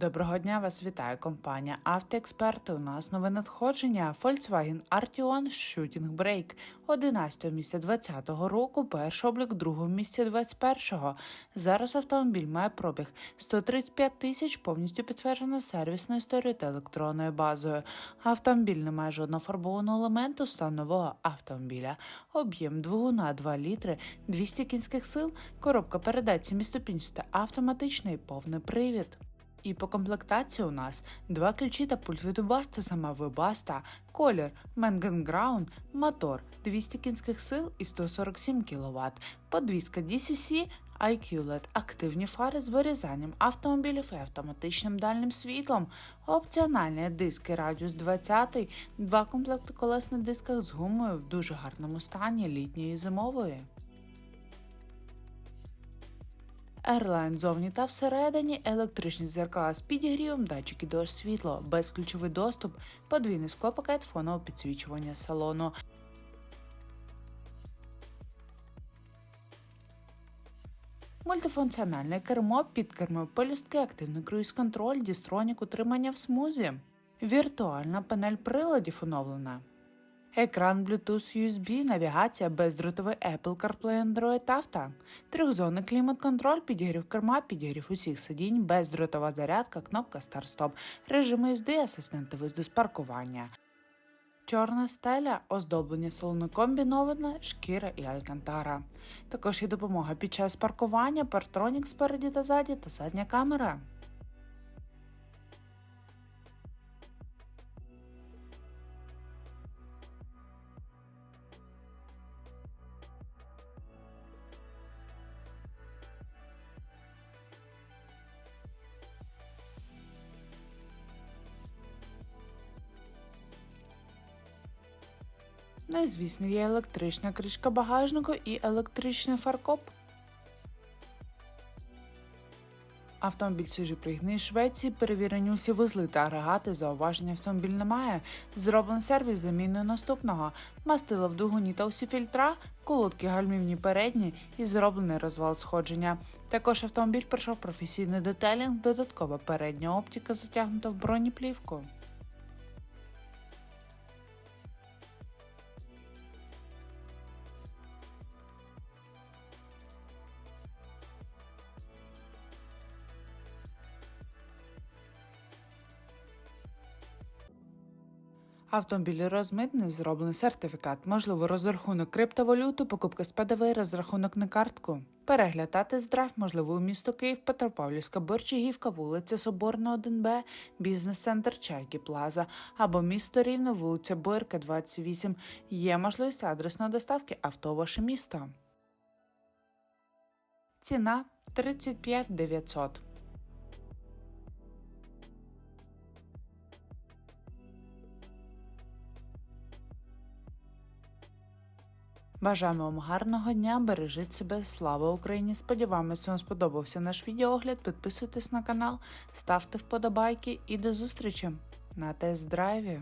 Доброго дня, вас вітає компанія Автоексперти. У нас нове надходження Volkswagen Arteon Shooting Brake 11 місця 2020 року, перший облік 2 місця 21-го. Зараз автомобіль має пробіг 135 тисяч, повністю підтверджена сервісною історією та електронною базою. Автомобіль не має жодного фарбованого елементу стан нового автомобіля. Об'єм двигуна 2 літри, 200 кінських сил, коробка передач сіміступінчата автоматичний повний привід. І по комплектації у нас два ключі та пульт від Webasto, сама Webasto, колір Mengen мотор 200 кінських сил і 147 кВт, подвізка DCC, IQ LED, активні фари з вирізанням автомобілів і автоматичним дальним світлом, опціональні диски радіус 20, два комплекти колес на дисках з гумою в дуже гарному стані літньої і зимової. Airline зовні та всередині, електричні дзеркала з підігрівом, датчики дощ світло, безключовий доступ, подвійний склопакет фонового підсвічування салону. Мультифункціональне кермо, підкермо, полюстки, активний круїз-контроль, дістронік, утримання в смузі. Віртуальна панель приладів оновлена. Екран Bluetooth USB, навігація, бездротовий Apple CarPlay Android Auto, трьохзонний клімат-контроль, підігрів керма, підігрів усіх сидінь, бездротова зарядка, кнопка старт-стоп, режими їзди, асистенти виїзду з паркування. Чорна стеля, оздоблення салону комбіноване, шкіра і алькантара. Також є допомога під час паркування, партронік спереді та ззаді та задня камера. Ну і звісно, є електрична кришка багажнику і електричний фаркоп. Автомобіль свіжий пригнаний Швеції, перевірені усі вузли та агрегати, зауваження автомобіль немає. Зроблений сервіс заміною наступного, мастила в двигуні та усі фільтра, колодки гальмівні передні і зроблений розвал сходження. Також автомобіль пройшов професійний детелінг, додаткова передня оптика затягнута в бронеплівку. Автомобіль розмитний, зроблений сертифікат, можливо, розрахунок криптовалюти, покупка з ПДВ, розрахунок на картку. Перегляд та тест-драйв, можливо, у місто Київ, Петропавлівська, Борчагівка, вулиця Соборна, 1Б, бізнес-центр Чайки Плаза або місто Рівно, вулиця Боярка, 28. Є можливість адресної доставки авто ваше місто. Ціна 35 900. Бажаємо вам гарного дня, бережіть себе, слава Україні! Сподіваємося, вам сподобався наш відеоогляд. Підписуйтесь на канал, ставте вподобайки і до зустрічі на тест-драйві!